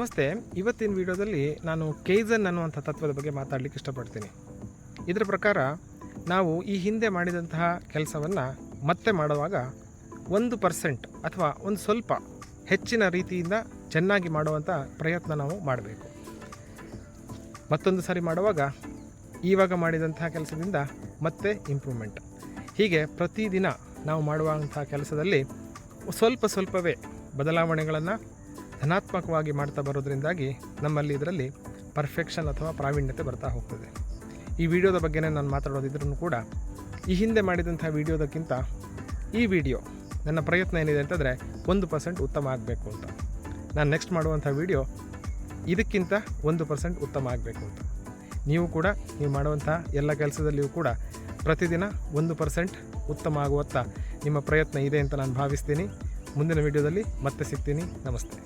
ನಮಸ್ತೆ. ಇವತ್ತಿನ ವಿಡಿಯೋದಲ್ಲಿ ನಾನು ಕೇಜನ್ ಅನ್ನುವಂಥ ತತ್ವದ ಬಗ್ಗೆ ಮಾತಾಡಲಿಕ್ಕೆ ಇಷ್ಟಪಡ್ತೀನಿ. ಇದರ ಪ್ರಕಾರ ನಾವು ಈ ಹಿಂದೆ ಮಾಡಿದಂತಹ ಕೆಲಸವನ್ನು ಮತ್ತೆ ಮಾಡುವಾಗ ಒಂದು ಪರ್ಸೆಂಟ್ ಅಥವಾ ಒಂದು ಸ್ವಲ್ಪ ಹೆಚ್ಚಿನ ರೀತಿಯಿಂದ ಚೆನ್ನಾಗಿ ಮಾಡುವಂಥ ಪ್ರಯತ್ನ ನಾವು ಮಾಡಬೇಕು. ಮತ್ತೊಂದು ಸಾರಿ ಮಾಡುವಾಗ ಈವಾಗ ಮಾಡಿದಂತಹ ಕೆಲಸದಿಂದ ಮತ್ತೆ ಇಂಪ್ರೂವ್ಮೆಂಟ್ ಹೀಗೆ ಪ್ರತಿದಿನ ನಾವು ಮಾಡುವಂಥ ಕೆಲಸದಲ್ಲಿ ಸ್ವಲ್ಪ ಸ್ವಲ್ಪವೇ ಬದಲಾವಣೆಗಳನ್ನು ಧನಾತ್ಮಕವಾಗಿ ಮಾಡ್ತಾ ಬರೋದ್ರಿಂದಾಗಿ ನಮ್ಮಲ್ಲಿ ಇದರಲ್ಲಿ ಪರ್ಫೆಕ್ಷನ್ ಅಥವಾ ಪ್ರಾವೀಣ್ಯತೆ ಬರ್ತಾ ಹೋಗ್ತದೆ. ಈ ವಿಡಿಯೋದ ಬಗ್ಗೆನೇ ನಾನು ಮಾತಾಡೋದಿದ್ರೂ ಕೂಡ ಈ ಹಿಂದೆ ಮಾಡಿದಂಥ ವಿಡಿಯೋದಕ್ಕಿಂತ ಈ ವಿಡಿಯೋ ನನ್ನ ಪ್ರಯತ್ನ ಏನಿದೆ ಅಂತಂದರೆ ಒಂದು ಪರ್ಸೆಂಟ್ ಉತ್ತಮ ಆಗಬೇಕು ಅಂತ. ನಾನು ನೆಕ್ಸ್ಟ್ ಮಾಡುವಂಥ ವಿಡಿಯೋ ಇದಕ್ಕಿಂತ ಒಂದು ಪರ್ಸೆಂಟ್ ಉತ್ತಮ ಆಗಬೇಕು ಅಂತ. ನೀವು ಕೂಡ ನೀವು ಮಾಡುವಂಥ ಎಲ್ಲ ಕೆಲಸದಲ್ಲಿಯೂ ಕೂಡ ಪ್ರತಿದಿನ ಒಂದು ಪರ್ಸೆಂಟ್ ಉತ್ತಮ ಆಗುವತ್ತ ನಿಮ್ಮ ಪ್ರಯತ್ನ ಇದೆ ಅಂತ ನಾನು ಭಾವಿಸ್ತೀನಿ. ಮುಂದಿನ ವಿಡಿಯೋದಲ್ಲಿ ಮತ್ತೆ ಸಿಗ್ತೀನಿ. ನಮಸ್ತೆ.